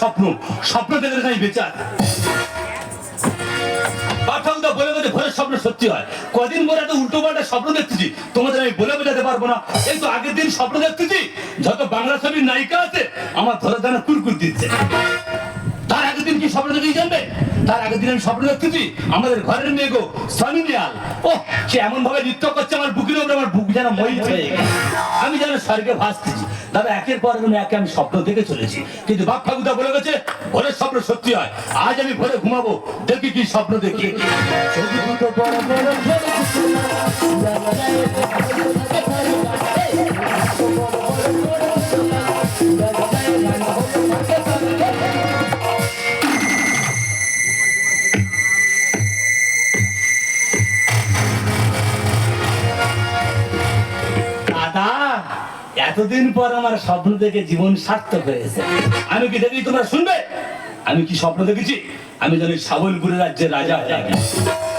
স্বপ্ন স্বপ্ন দেখে আমি কুরকুর দিচ্ছে। তার আগের দিন কি স্বপ্ন জানবে? তার আগের দিন আমি স্বপ্ন দেখতেছি, আমাদের ঘরের মেয়ে গো ও সে এমন ভাবে নৃত্য করছে, আমার বুকের উপরে আমার বুক যেন মই হয়ে আমি যেন স্বর্গে ভাসতেছি। দাদা একের পর একে আমি স্বপ্ন দেখে চলেছি। কিন্তু বাপ ঠাকুরদা বলে গেছে, ভোরের স্বপ্ন সত্যি হয়। আজ আমি ভোরে ঘুমাবো, দেখি কি স্বপ্ন দেখি। এতদিন পর আমার স্বপ্ন দেখে জীবন সার্থক হয়েছে। আমি কি দেখি তোমরা শুনবে? আমি কি স্বপ্ন দেখেছি? আমি জানি সাবলপুরের রাজ্যের রাজা। হয়ে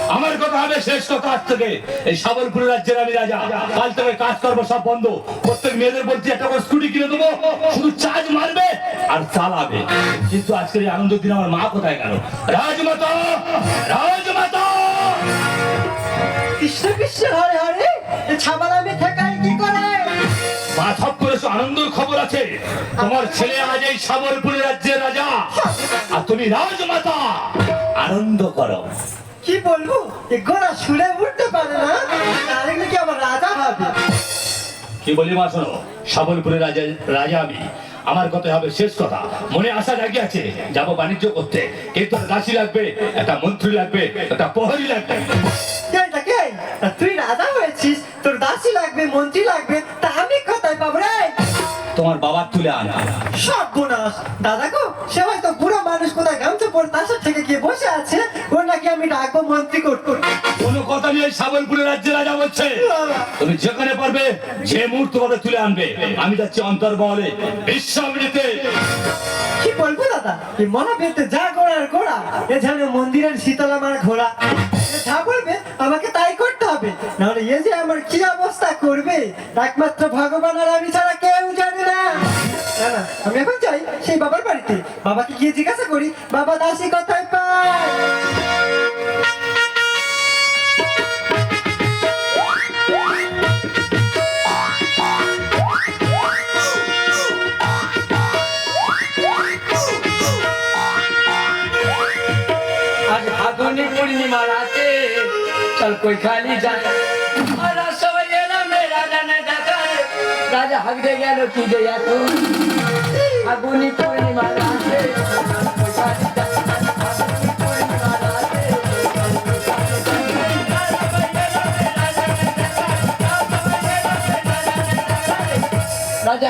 আমার কথা হবে শেষ কথা আজ থেকে। এই সাবলপুরের রাজ্যের আমি রাজা। কাল থেকে কাজ করব সব বন্ধ। প্রত্যেক মেয়েদের বলছি, একটা করে স্কুটি কিনে দেবো। শুধু চার্জ মারবে আর চালাবে। কিন্তু আজকের এই আনন্দের দিন আমার মা কোথায় গেল? রাজমাতা! রাজমাতা! কৃষ্ণ কৃষ্ণ, হরে হরে। এ ছাবাল তোমার ছেলে আজ এই সাবরপুর রাজ্যের রাজা। আর তুমি রাজমাতা। আনন্দ করো। কি বলব? এ গোড়া শুনে উঠতে পারে না? তাহলে নাকি আমার রাজা হবে কি বলি মা শোনো সাবলপুরের রাজা রাজা আমি। আমার কথা হবে শেষ কথা। মনে আশা জাগি আছে যাব বাণিজ্য করতে। কিন্তু দাসী লাগবে? একটা মন্ত্রী লাগবে একটা প্রহরী লাগবে। তুই রাজা হয়েছিস তোর দাসী লাগবে মন্ত্রী লাগবে তা সব বোনাস দাদা গো সে হয়তো বুড়ো মানুষ কোথায় গামছা পরে তাসার থেকে গিয়ে বসে আছে ও নাকি আমি ডাকবো মন্ত্রী করতো। কোনো কথা নিয়ে সাবলপুরের রাজ্যের রাজা বলছে। তুমি যেখানে পারবে যে মুহূর্ত পাবে তুলে আনবে। আমি যাচ্ছি অন্তর্মহলে। বিশ্বামৃতে কি বলব দাদা? এই মহাবীরতে যা গোড়ার গোড়া এ মন্দিরের শীতল আমার ঘোড়া। এ যা বলবে আমাকে তাই করতে হবে। নাহলে এ যে আমার কি অবস্থা করবে? একমাত্র ভগবান আর আমি ছাড়া কেউ জানে না। আমি এখন যাই সেই বাবার বাড়িতে। বাবাকে গিয়ে জিজ্ঞাসা করি, বাবা, দাসী কোথায় পায়? আজ ফাগুনি পূর্ণিমা রাতে চল কই খালি যায় আর রাত সবাই এলাম রে রাজা নে দেখা রে। রাজা হাগড়ে গেল কি যে এত ফাগুনি পূর্ণিমা রাতে কই খালি যায়। ফাগুনি পূর্ণিমা রাতে, রাজা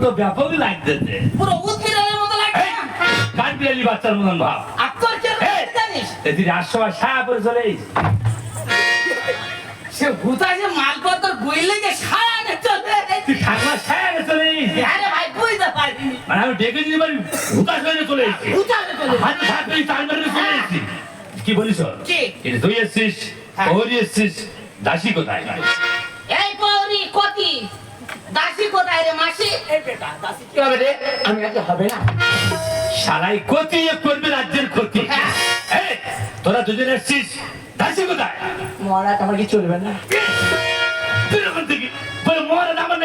তো ব্যাপক লাগতেছে। পুরো উদ্ভিদের মতো লাগছে। বাচ্চার মতন ভাব কে জানিস? সায়া করে চলে সে ভূতা যে মালপত্র বইলে যে সারা নে চলে তুই ঠাকুমা সায়া করে চলে। আরে ভাই বুঝতে মানে আমি ডেকে নিয়ে পারি হুতাশ হয়ে চলে ভূতা চলে হাতে হাত দিয়ে তাল মেরে চলে কি বলিস? কি? এটা তুই এসেছিস হ্যাঁ। ওর এসছিস দাসী কোথায়? দাসী কোথায় রে মাসি? কি? হবে রে আমি আজকে হবে না। সারাই ক্ষতি করবে রাজ্যের ক্ষতি। হ্যাঁ। এই, তোরা দুজন এসছিস দাসি কোথায়? মহারাজ আমার কি চলবে না? তুই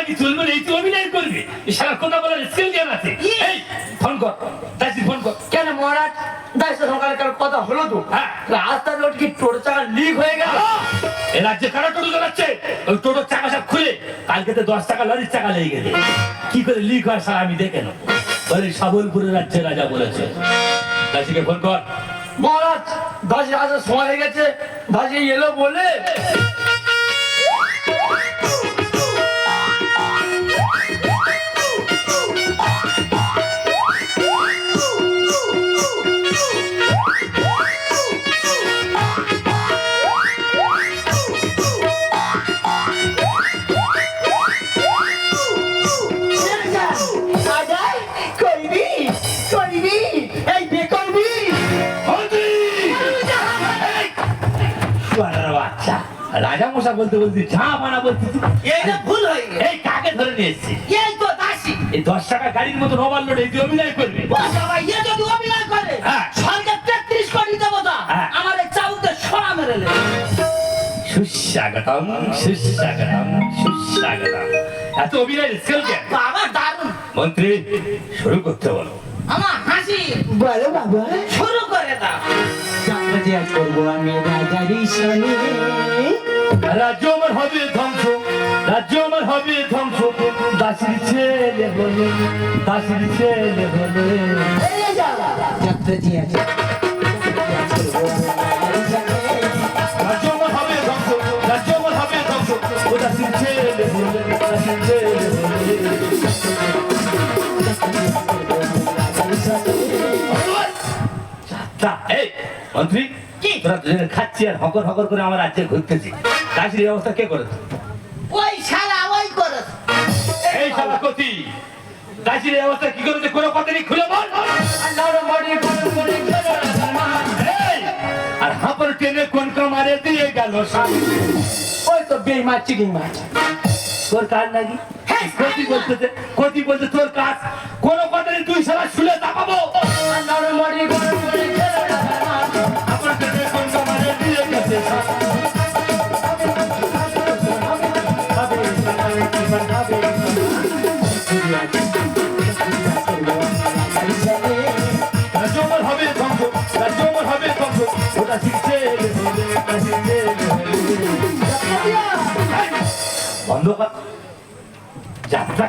নাকি চলবে না এই তুই অভিনয় করবি। সারা কথা বলার স্কিল জ্ঞান আছে। এই ফোন কর। দাসী ফোন কর। কেন মহারাজ? দায়িত্ব সরকারের কারও কথা হলো তো? হ্যাঁ। রাস্তা রোড কি টোটো চাকা লিক হয়ে গেল? এ রাজ্যে কারা টোটো চালাচ্ছে? ওই টোটোর চাকা সব খুলে কালকে তো দশ টাকা লরির চাকা লেগে গেছে। কি করে লিক হয় স্যার আমি দেখে নেব। বলে সাবলপুরের রাজ্যের রাজা বলেছে। দাসীকে ফোন কর। মহারাজ দাসি আসার সময় হয়ে গেছে। দাসি এলো বলে রাজা মশা বলতে মানা বলতেছি এইটা ভুল হয়ে গেছে। এই কাকে ধরে নিয়ে এসছি এই তো দাসী। এই দশ টাকা গাড়ির মতো লোড এই অভিনয় করবি। ও এ যদি অভিনয় করে হ্যাঁ। সরকার তেত্রিশ কোটি দেবতা হ্যাঁ। আমার এই চাউতে সরা মেরে নেবে। সুস্বাগতম সুস্বাগতম সুস্বাগতম। এত অভিনয়ের স্কিল কেন বাবা দারুণ। মন্ত্রী শুরু করতে বলো। আমার হাসি। বলো বাবা। শুরু করে দাও। যাত্রা করব আমি রাজারি শনি রাজ্য আমার হবে ধ্বংস রাজ্য আমার হবে ধ্বংস। দাসির ছেলে বলে দাসির ছেলে বলে যে আছে। রাজ্য আমার হবে ধ্বংস রাজ্য আমার হবে ধ্বংস। ও দাসির ছেলে বলে দাসির ছেলে বলে যাত্রা এই। মন্ত্রী কি? তোরা খাচ্ছি আর হকর হকর করে আমার রাজ্যে ঘুরতেছি। এই অবস্থা কে করেছে? ওই শালা ওই করে এই শালা কতি দাসির এই কি করেছে? কোনো কথা নেই খুলে বল! আর হাঁপর টেনে কোন কামারে দিয়ে গেল ওই তো বেইমা মাছ তোর কাজ নাকি? হ্যাঁ কতি বলতেছে কতি বলতে তোর কাজ। কোনো কথা নেই তুই সারা শুলে চাপাবো হাঁপর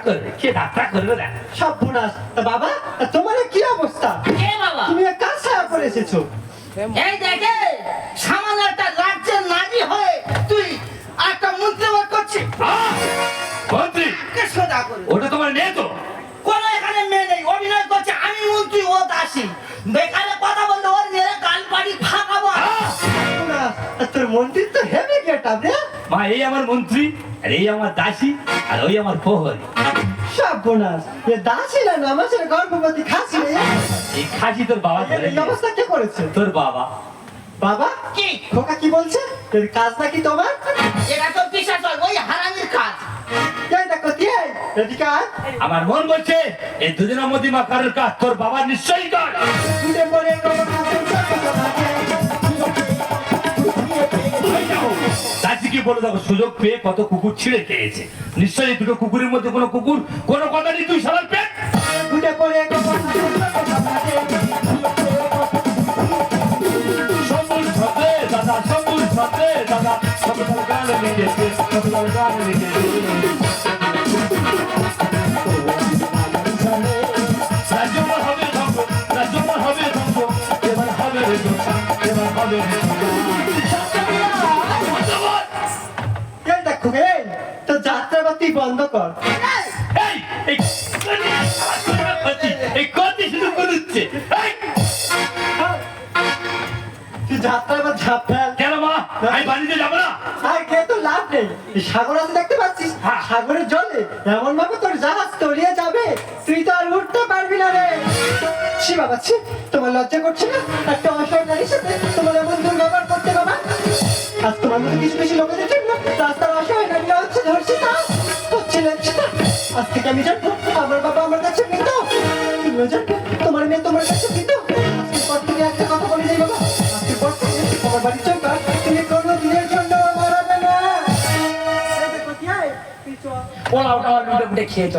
করবে? কে যাত্রা করবে না সব বোনাস বাবা তোমার কি অবস্থা? তুমি এক কাজ ছাড়া করে এসেছ? এই এই আমার মন্ত্রী আর এই আমার দাসী আর ওই আমার প্রহরী। সব বোনাস এ দাসী না নামাজের গর্ভবতী খাসি এই খাসি তোর বাবা ধরে এই অবস্থা কে করেছে? তোর বাবা। বাবা? কি? খোকা কি বলছে? এর কাজ নাকি তোমার? এটা তো বিশ্বাস হয় ওই হারামির কাজ। আমার মন বলছে এই দুজনের মধ্যে মা কারোর কাজ তোর বাবা নিশ্চয়ই কর। দাসীকে বলে দেখো সুযোগ পেয়ে কত কুকুর ছিঁড়ে খেয়েছে নিশ্চয়ই দুটো কুকুরের মধ্যে কোনো কুকুর, কোনো কথা নেই, তুই সারার পেট চাকর থাকে। সবুজ ছতে দাদা সবুজ ছতে দাদা হবে হবে বন্ধ কর। এই এই কতি শুধু করছে। তুই যাত্রাবাদ ঝাঁপ ফেল। কেন মা? আমি বাড়িতে যাব না? আর কে তো লাভ নেই। সাগর আছে দেখতে পাচ্ছিস? হ্যাঁ। সাগরের জলে এমন ভাবে তোর জাহাজ তলিয়ে যাবে তুই তো আর উঠতে পারবি না রে। বাবা ছি। তোমার লজ্জা করছে না? একটা অসহায় নারীর সাথে তোমার এমন দুর্ব্যবহার করতে বাবা। আজ তোমার কিছু কিছু লোকেদের আজ থেকে আমি জানব আমার বাবা আমার কাছে মৃত। তুমিও জানবে তোমার মেয়ে তোমার কাছে মৃত। আজকের পর থেকে একটা কথা বলে যাই বাবা। আজকের পর থেকে তোমার বাড়ির চৌকা তুমি কোনো দিনের জন্য মারাবে না। ওটা আমার ফুটে খেয়েছে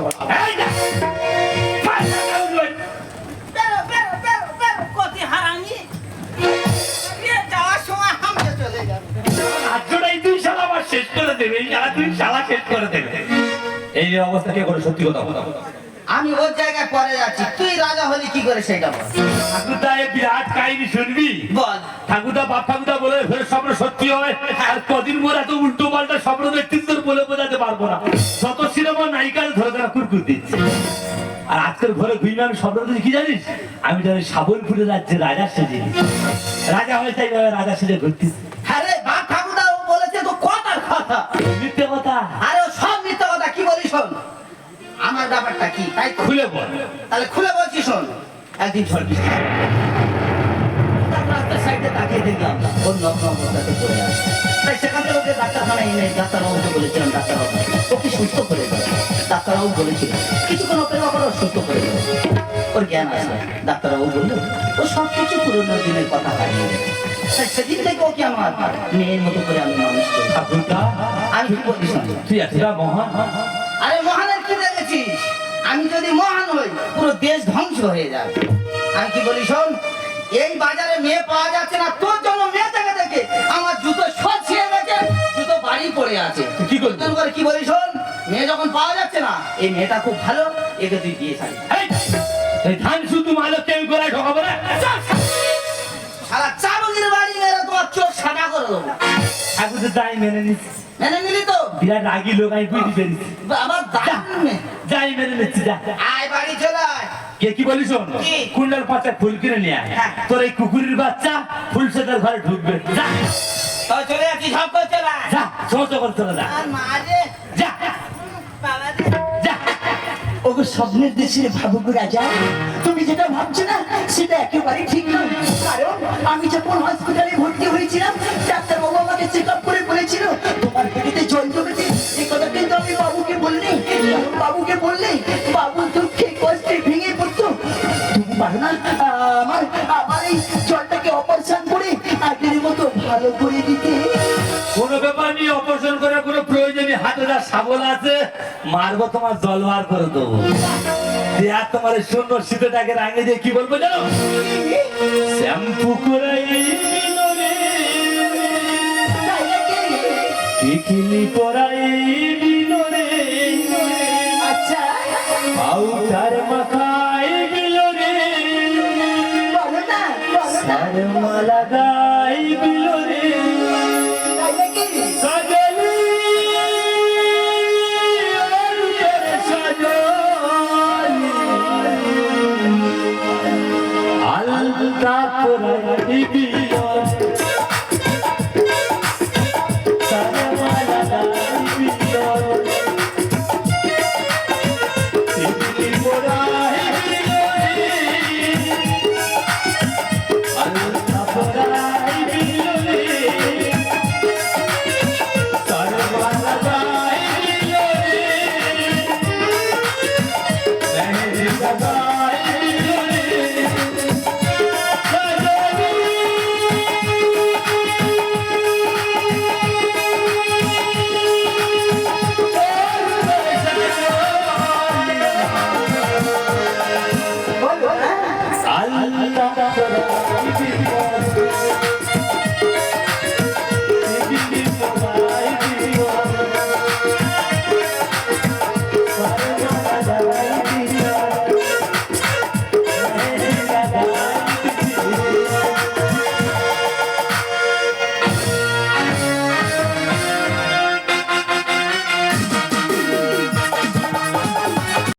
এই অবস্থা কে করে সত্যি কথা বলো আমি ওর জায়গায় পরে যাচ্ছি তুই রাজা হলি কি করে সেটা বল? ঠাকুরদা এই বিরাট কাহিনী শুনবি? বল। ঠাকুরদা বাপ ঠাকুরদা বলে ফের স্বপ্ন সত্যি হয়। আর কদিন পর এত উল্টো পাল্টা স্বপ্ন তোর বলে বোঝাতে পারব না। যত সিনেমা নায়িকার ধরে তারা কুরকুর দিচ্ছে। আর আজকের ঘরে ঘুমিয়ে আমি স্বপ্ন দেখছি কি জানিস? আমি জানি সাবলপুরে রাজ্যে রাজা সেজে রাজা হয়ে তাই রাজা সেজে ঘুরতিস আরে বাপ ঠাকুরদা ও বলেছে তো কথার কথা। মিথ্যে কথা আরে ও সব মিথ্যা কথা কি বলিস শোন। আমার ব্যাপারটা কি? তাই খুলে বল। তাহলে খুলে বলছি শোন। একদিন হলো। রাস্তার সাইডে তাকিয়ে দেখলাম ওর নগ্ন অবস্থাতে পড়ে আছে। তাই সেখান থেকে ওকে ডাক্তারখানায় এনে ডাক্তারবাবুকে বলেছিলাম ডাক্তারবাবু ওকে সুস্থ করে দেবে ডাক্তারবাবু বলেছিল কিছুক্ষণ করে সুস্থ করে দেবে ওর জ্ঞান আসবে ডাক্তারবাবু বলল ও সব কিছু পুরোনো দিনের কথা হারিয়ে তাই সেদিন থেকে ওকে আমার মেয়ের মতো করে আমি মানুষ করি। আমি কি বলি তুই এতটা মহান। আমি যদি মহান হই পুরো দেশ ধ্বংস হয়ে যাবে। আমি কি বলি শোন এই বাজারে মেয়ে পাওয়া যাচ্ছে না তোর জন্য মেয়ে দেখে দেখে আমার জুতো সছিয়ে গেছে জুতো বাড়ি পড়ে আছে। তুই কি করবি? নতুন করে কি বলি শোন মেয়ে যখন পাওয়া যাচ্ছে না এই মেয়েটা খুব ভালো একে তুই বিয়ে ছাড়ি এই, ধান শুধু মালকে আমি গোড়ায় ঢোকাবো না? সারা চাবুকের বাড়ি মেরে তোমার চোখ সাদা করে দেবো। ঠাকুরদা তাই মেনে নিচ্ছি। মেনে নিলি তো। বিরাট রাগি লোক আমি বুঝতে পেরেছি। আমার দারুণ যাই মেনে নিচ্ছি যা। আয় বাড়ি চলে কে কি বলিস শোন? কি? কুন্ডাল পাতা ফুল কিনে নিয়ে আয়। হ্যাঁ। তোর এই কুকুরের বাচ্চা ফুল সেটার ঘরে ঢুকবে। যা। চলে যাচ্ছি সব করে চলে যা সমস্ত করে চলে যা। আর ওগো স্বপ্নের দেশের ভাবুক রাজা, তুমি যেটা ভাবছ না, সেটা একেবারে ঠিক নয়। কারণ আমি যখন হসপিটালে ভর্তি হয়েছিলাম ডাক্তার বাবু আমাকে চেক আপ করে বলেছিল, তোমার পেটেতে জল জমেছে। এই কথা কিন্তু আমি বাবুকে বললি বাবুকে বললে, বাবু দুঃখে কষ্টে ভেঙে পড়তো। তুমি পারো না আমার আবার এই জলটাকে অপারেশন করে আগের মতো ভালো করে দিতে। সাবল আছে মারবো তোমার জল বার করে দেবো। আর তোমার শূন্য শীতটাকে রাঙে দিয়ে কি বলব জানো? শ্যাম্পু করে পরাই বিনোরে, আচ্ছা পাউডার মাখাই বিলোরে বলো না বলো না। শর্মা লাগাই বিলোরে